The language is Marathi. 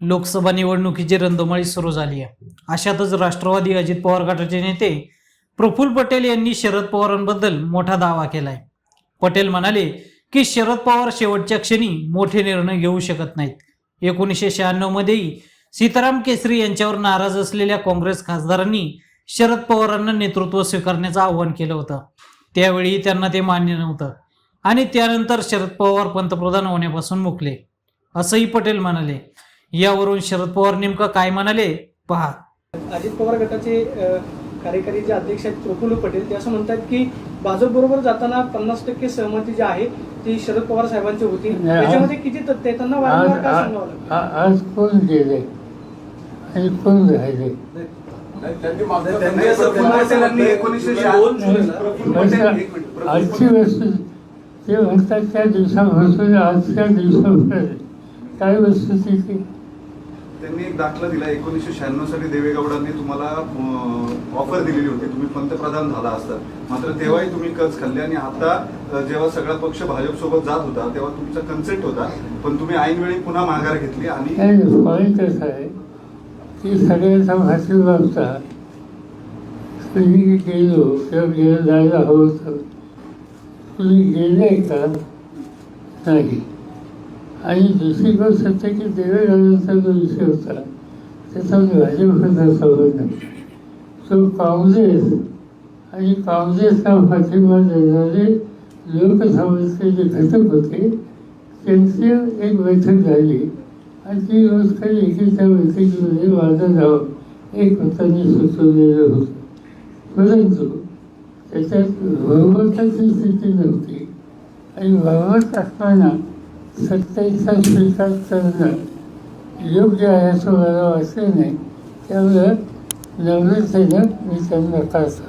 लोकसभा निवडणुकीची रंधुमाळी सुरू झाली आहे. अशातच राष्ट्रवादी अजित पवार गटाचे नेते प्रफुल्ल पटेल यांनी शरद पवारांबद्दल मोठा दावा केलाय. पटेल म्हणाले की शरद पवार शेवटच्या क्षणी मोठे निर्णय घेऊ शकत नाहीत. एकोणीसशे शहाण्णव मध्येही सीताराम केसरी यांच्यावर नाराज असलेल्या काँग्रेस खासदारांनी शरद पवारांना नेतृत्व स्वीकारण्याचं आवाहन केलं होतं. त्यावेळी त्यांना ते मान्य नव्हतं. आणि त्यानंतर शरद पवार पंतप्रधान होण्यापासून मुकले. असंही पटेल म्हणाले. यावरून शरद पवार नेमकं काय म्हणाले? पहा. अजित पवार गटाचे कार्यकारी जे अध्यक्ष आहेत प्रफुल्ल पटेल ते असं म्हणतात की भाजपबरोबर जाताना पन्नास टक्के सहमती जी आहे ती शरद पवार साहेबांची होती. त्याच्यामध्ये किती तथ्य आहे त्यांना वारंवार काय आज सांगावं आज कोण गेले? आणि कोण राहिले? आजची वस्तू ते म्हणतात त्या दिवसापासून आजच्या दिवसापर्यंत. काय वस्तुस्थिती त्यांनी एक दाखला दिला. एकोणीसशे शहाण्णव साली देवेगौडांनी तुम्हाला ऑफर दिलेली होती. तुम्ही पंतप्रधान झाला असतात मात्र तेव्हाही तुम्ही कच खाल्ले आणि आता जेव्हा सगळा पक्ष भाजपसोबत जात होता तेव्हा तुमचा कन्सेंट होता. पण तुम्ही ऐनवेळी पुन्हा माघार घेतली आणि नाही पॉईंट आहे की सगळ्यांचा भाषण बघता तुम्ही गेलो किंवा गेलं जायला हवं होतं. तुम्ही गेले का? नाही. आणि दुसरी गोष्ट असते की देवेगौडांचा जो विषय होता. त्याचा भाजपचा संबंध तो काँग्रेस आणि काँग्रेसला पाठिंबा देणारे लोकसभेचे जे घटक होते त्यांची एक बैठक झाली. आणि ती गोष्ट काही त्या बैठकीमध्ये माझं नाव एक त्यांनी सुचवलेलं होतं. परंतु त्याच्यात बहुमताची स्थिती नव्हती. आणि बहुमत असताना सत्तेचा स्वीकार करणं योग्य आहे असं मला वाटलं नाही. त्यामुळं नम्रतेनं मी त्यांना करतो